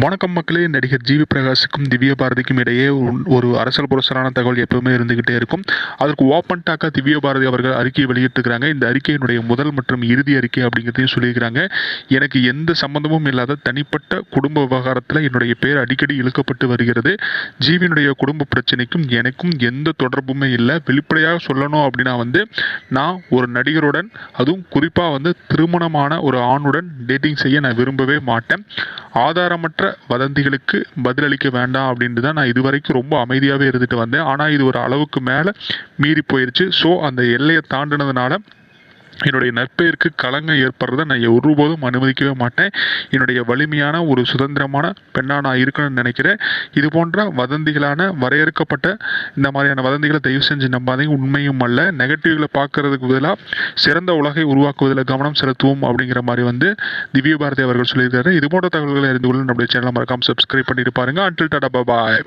வணக்கம் மக்களே நடிகர் ஜிவி பிரகாஷுக்கும் திவ்ய பாரதிக்கும் இடையே ஒரு- ஒரு அரசல் புரசலான தகவல் எப்பவுமே இருந்துகிட்டே இருக்கும். அதற்கு ஓப்பன் டாக்கா திவ்ய பாரதி அவர்கள் அறிக்கையை வெளியிட்டிருக்கிறாங்க. இந்த அறிக்கையினுடைய முதல் மற்றும் இறுதி அறிக்கை அப்படிங்கிறதையும் சொல்லியிருக்கிறாங்க. எனக்கு எந்த சம்பந்தமும் இல்லாத தனிப்பட்ட குடும்ப விவகாரத்தில் என்னுடைய பேர் அடிக்கடி இழுக்கப்பட்டு வருகிறது. ஜீவினுடைய குடும்ப பிரச்சனைக்கும் எனக்கும் எந்த தொடர்புமே இல்லை. வெளிப்படையாக சொல்லணும் அப்படின்னா வந்து நான் ஒரு நடிகருடன் அதுவும் குறிப்பாக வந்து திருமணமான ஒரு ஆணுடன் டேட்டிங் செய்ய நான் விரும்பவே மாட்டேன். ஆதாரமற்ற வதந்திகளுக்கு பதிலளிக்க வேண்டாம் அப்படின்ட்டு தான் நான் இதுவரைக்கும் ரொம்ப அமைதியாகவே இருந்துட்டு வந்தேன். ஆனால் இது ஒரு அளவுக்கு மேலே மீறி போயிருச்சு. ஸோ அந்த எல்லையை தாண்டினதுனால என்னுடைய நற்பெயருக்கு களங்கம் ஏற்படுறதை நான் ஒருபோதும் அனுமதிக்கவே மாட்டேன். என்னுடைய வலிமையான ஒரு சுதந்திரமான பெண்ணாக நான் இருக்கணும்னு நினைக்கிறேன். இது போன்ற வதந்திகளான வரையறுக்கப்பட்ட இந்த மாதிரியான வதந்திகளை தயவு செஞ்சு நம்பாதீங்க. உண்மையும் அல்ல. நெகட்டிவ்களை பார்க்கறதுக்கு பதிலாக சிறந்த உலகை உருவாக்குவதில் கவனம் செலுத்துவோம் அப்படிங்கிற மாதிரி வந்து திவ்ய பாரதி அவர்கள் சொல்லியிருக்காரு. இது போன்ற தகவல்களை அறிந்து கொள்ள நம்முடைய சேனலை மறக்காம சப்ஸ்கிரைப் பண்ணிட்டு பாருங்க. அன்டில் டாடா பாய்